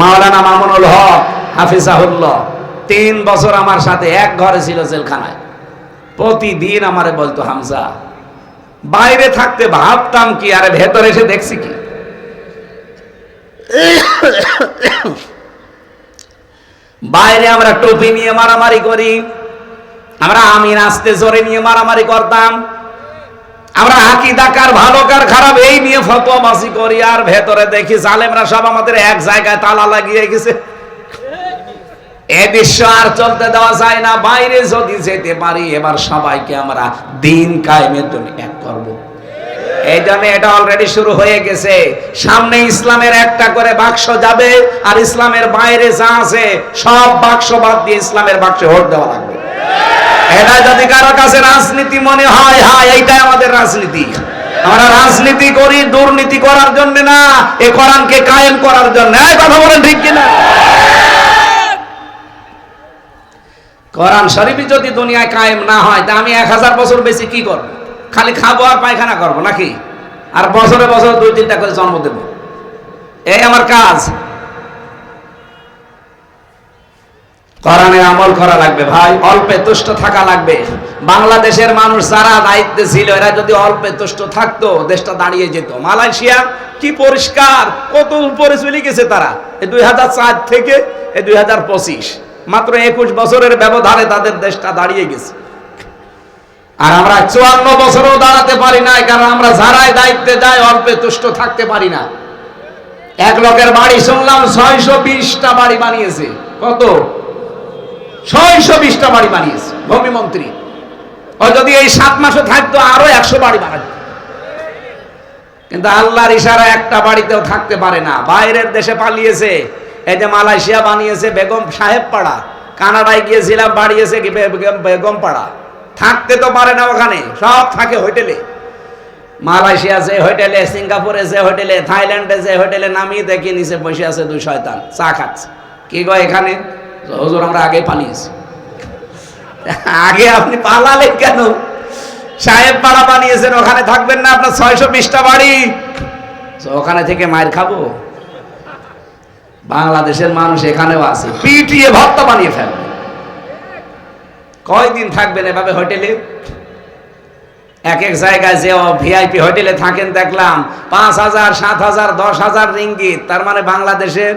মাওলানা মামুনুল হক হাফিজাহুল্লাহ, তিন বছর আমার সাথে এক ঘরে ছিল জেলখানায়। প্রতিদিন আমারে বলতো, হামজা, বাইরে থাকতে ভাবতাম কি, আরে ভেতরে এসে দেখছি কি? বাইরে আমরা টুপি নিয়ে মারামারি করি, আমরা আমিন আসতে জোরে নিয়ে মারামারি করতাম আমরা হাকি দাকার ভালো কার, খারাপ, এই নিয়ে ফতোয়াবাজি করি। আর ভেতরে দেখি জালেমরা সব আমাদের এক জায়গায় তালা লাগিয়ে গেছে। এ দৃশ্য আর চলতে দেওয়া যায় না। বাইরে যদি যেতে পারি, এবার সবাইকে আমরা দিন কায়েমের জন্য এক করব। এই জন্য এটা অলরেডি শুরু হয়ে গেছে। সামনে ইসলামের একটা করে বাক্স যাবে, আর ইসলামের বাইরে যা আছে, সব বাক্স বাদ দিয়ে ইসলামের বাক্সে ভোট দেওয়া লাগবে। এটা যদি কারও কাছে রাজনীতি মনে হয় হয়, এইটাই আমাদের রাজনীতি। আমরা রাজনীতি করি, দুর্নীতি করার জন্য না, এ কোরআনকে কায়েম করার জন্য। কথা বলেন ঠিক কিনা? কোরআন শরীফই যদি দুনিয়ায় কায়েম না হয়, তা আমি এক হাজার বছর বেশি কি করব? খালি খাব আর পায়খানা করব নাকি? আর বছরে বছরে দুই তিনটা করে জন্ম দেব। এই আমার কাজ। কোরআনে আমল করা লাগবে ভাই, অল্পে তুষ্ট থাকা লাগবে। বাংলাদেশের মানুষ যারা দায়িত্বে ছিল, এরা যদি অল্পে তুষ্ট থাকতো, দেশটা দাঁড়িয়ে যেত। মালয়েশিয়া কি পরিষ্কার কত উপরে চলে গেছে তারা? এই দুই হাজার চার থেকে এই দুই হাজার পঁচিশ, মাত্র একুশ বছরের ব্যবধানে তাদের দেশটা দাঁড়িয়ে গেছে। আর আমরা চুয়ান্ন বছরও দাঁড়াতে পারি না কারণ আমরা যারাই দায়িত্বে যাই অল্পে তুষ্ট থাকতে পারি না। এক লোকের বাড়ি শুনলাম ছয়শো বিশটা বাড়ি বানিয়েছে। কত? ছয়শো বিশটা বাড়ি বানিয়েছে ভূমিমন্ত্রী। ও যদি এই সাত মাসে থাকতো, আরও একশো বাড়ি বানাতো। কিন্তু আল্লাহর ইশারা একটা বাড়িতেও থাকতে পারে না। বাইরের দেশে পালিয়েছে, এই যে মালয়েশিয়া বানিয়েছে বেগম সাহেব পাড়া, কানাডায় গিয়েছিলাম, বাড়িয়েছে বেগম পাড়া। থাকতে তো পারে না ওখানে, সব থাকে হোটেলে। মালয়েশিয়া যে হোটেলে, সিঙ্গাপুরে যে হোটেলে, থাইল্যান্ডে যে হোটেলে নামিয়ে দেখি নিচে বসে আছে দুই শয়তান, চা খাচ্ছে। কি গো এখানে? হুজুর, আমরা আগে পালিয়েছি আগে আপনি পালালেন কেন? সাহেব পাড়া বানিয়েছেন, ওখানে থাকবেন না আপনার ছয়শো বিশটা বাড়ি। ওখানে থেকে মায়ের খাব। বাংলাদেশের মানুষ এখানেও আছে, পিটিয়ে ভর্তা বানিয়ে ফেলবে। কয়দিন থাকবেন এভাবে হোটেলে? এক এক জায়গায় যে ভিআইপি হোটেলে থাকেন দেখলাম, পাঁচ হাজার, সাত হাজার, দশ হাজার রিঙ্গিত। তার মানে বাংলাদেশের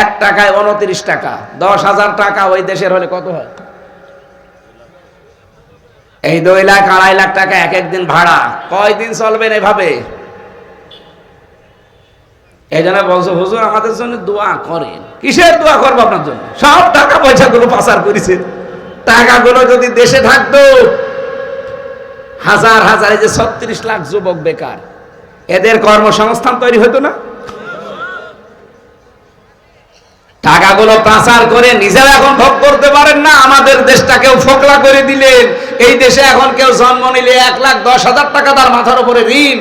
এক টাকায় উনত্রিশ টাকা। দশ হাজার টাকা ওই দেশের হলে কত হয়? এই দুই লাখ, আড়াই লাখ টাকা এক একদিন ভাড়া। কয়দিন চলবেন এভাবে? এই জন্য বলছো, হুজুর, আমাদের জন্য দোয়া করেন। কিসের দোয়া করব আপনার জন্য? সব টাকা পয়সা পয়সাগুলো পাচার করেছে। টাকাগুলো যদি দেশে থাকতো হাজার হাজার যে ছত্রিশ লাখ যুবক বেকার, এদের কর্মসংস্থান তৈরি হতো না? টাকাগুলো পাচার করে নিজেরা এখন ভোগ করতে পারেন না, আমাদের দেশটাকেও ফোকলা করে দিলেন। এই দেশে এখন কেউ জন্ম নিলে এক লাখ দশ হাজার টাকা তার মাথার উপরে ঋণ।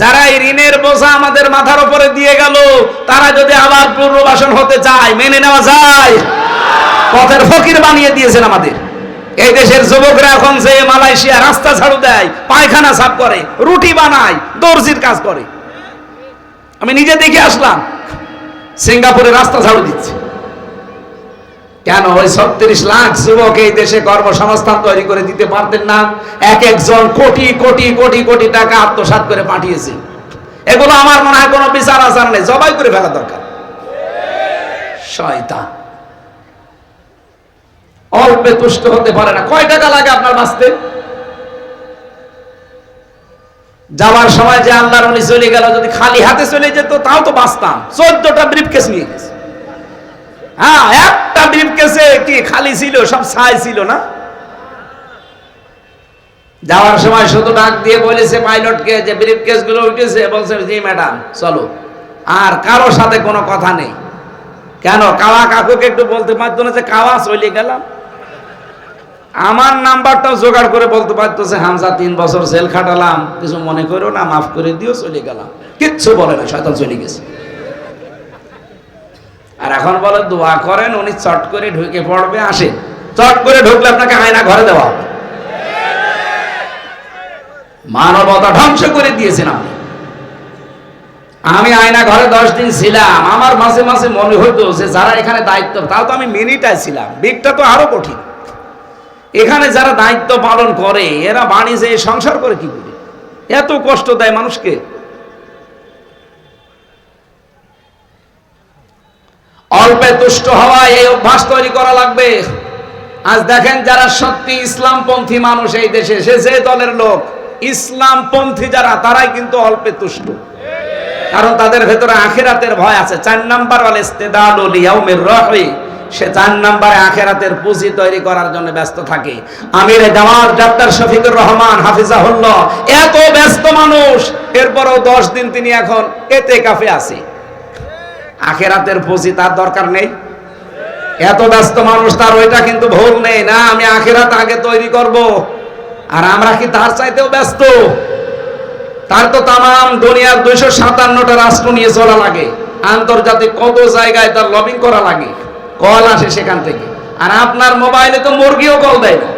যারা এই ঋণের বোঝা আমাদের মাথার উপরে দিয়ে গেল, তারা যদি আবার পূর্ববাসন হতে চায়, মেনে নেওয়া যায়। পথের ফকির বানিয়ে দিয়েছেন আমাদের। এই দেশের যুবকরা এখন যে মালয়েশিয়া রাস্তা ঝাড়ু দেয়, পায়খানা সাফ করে, রুটি বানায়, দর্জির কাজ করে। আমি নিজে দেখে আসলাম, সিঙ্গাপুরে রাস্তা ঝাড়ু দিচ্ছে। কেন ওই ছত্রিশ লাখ যুবক এই দেশে কর্মসংস্থান তৈরি করে দিতে পারতেন না? এক একজন কোটি কোটি কোটি কোটি টাকা আত্মসাৎ করে পাঠিয়েছে। এগুলো আমার মনে হয় কোনো বিচার আচার নেই, জবাই করে ফেলা দরকার। শয়তান। অল্পে তুষ্ট হতে পারে না। কয় টাকা লাগে আপনার বাঁচতে? যাওয়ার সময় যে আল্লাহর উনি চলে গেল, যদি খালি হাতে চলে যেত, তাও তো বাঁচতাম। চোদ্দটা ব্রিফ কেস নিয়ে গেছে। হ্যাঁ একটা ব্রিফ কেসে কি খালি ছিল, সব ছাই ছিল না? যাওয়ার সময় শুধু ডাক দিয়ে বলেছে পাইলটকে যে ব্রিফ কেসগুলো উঠেছে, বলছে, জি, ম্যাডাম, চলো। আর কারও সাথে কোনো কথা নেই। কেন? কাওয়া কাকুকে একটু বলতে পারতো না যে, কাওয়া, চলে গেলাম। আমার নাম্বারটাও জোগাড় করে বলতে পারতো যে হামজা, তিন বছর জেল খাটালাম। কিছু মনে করো না, মাফ করে দিও, চলে গেলাম। কিচ্ছু বলে না, শয়তান চলে গেছে। আর এখন বলে, দোয়া করেন, উনি চট করে ঢুকে পড়বে, আসে। চট করে ঢুকলে আপনাকে আয়না ঘরে দেওয়া হবে। মানবতা ধ্বংস করে দিয়েছেন আপনি। আমি আয়না ঘরে দশ দিন ছিলাম, আমার মাঝে মাঝে মনে হইতো যে যারা এখানে দায়িত্ব, তাও তো আমি মিনিটায় ছিলাম। বিগটা তো আরও কঠিন। এখানে যারা দায়িত্ব পালন করে, এরা বাণী যে সংসার করে কি করে? এত কষ্ট দেয় মানুষকে। অল্পে তুষ্ট হওয়া এই অভ্যাস তৈরি করা লাগবে। আজ দেখেন যারা সত্যি ইসলামপন্থী মানুষ এই দেশে, সে যে দলের লোক, ইসলামপন্থী যারা, তারাই কিন্তু অল্পে তুষ্ট। কারণ তাদের ভেতরে আখেরাতের ভয় আছে। চার নাম্বার, ওয়াল ইস্তেদালুল ইয়াউমির রহি সে চার নাম্বারে আখেরাতের পুঁজি তৈরি করার জন্য ব্যস্ত থাকে। আমির জামাত ডাক্তার শফিকুর রহমান হাফিজাহুল্লাহ, এত ব্যস্ত মানুষ, এরপরও দশ দিন তিনি এখন এতে কাফে আছে। আখেরাতের পুঁজি তার দরকার নেই। এত ব্যস্ত মানুষ, তার ওইটা কিন্তু ভুল নেই। না, আমি আখেরাত আগে তৈরি করব। আর আমরা কি তার চাইতেও ব্যস্ত? তার তো তাম দুনিয়ার দুইশো সাতান্নটা রাষ্ট্র নিয়ে চলা লাগে। আন্তর্জাতিক কত জায়গায় তার লবিং করা লাগে। কল আসে সেখান থেকে। আর আপনার মোবাইলে তো মুরগিও কল দেয় না।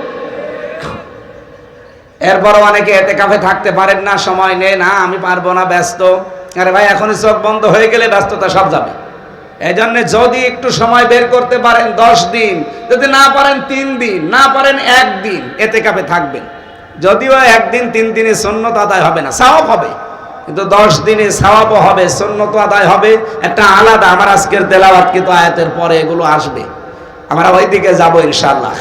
এরপর অনেকে এতে কাফে থাকতে পারেন না, সময় নেই না, আমি পারব না, ব্যস্ত। আরে ভাই, এখনই চোখ বন্ধ হয়ে গেলে ব্যস্ততা সব যাবে। এই জন্য যদি একটু সময় বের করতে পারেন দশ দিন, যদি না পারেন তিন দিন, না পারেন একদিন, এতে কাপে থাকবেন। যদিও একদিন, তিন দিনে সন্ন্যত আদায় হবে না, সাওয়াব হবে। কিন্তু দশ দিনে সাওয়াবও হবে সন্ন্যত আদায় হবে। একটা আলাদা, আমার আজকের তেলাওয়াত কিন্তু আয়াতের পরে এগুলো আসবে। আমরা ওই দিকে যাব ইনশাল্লাহ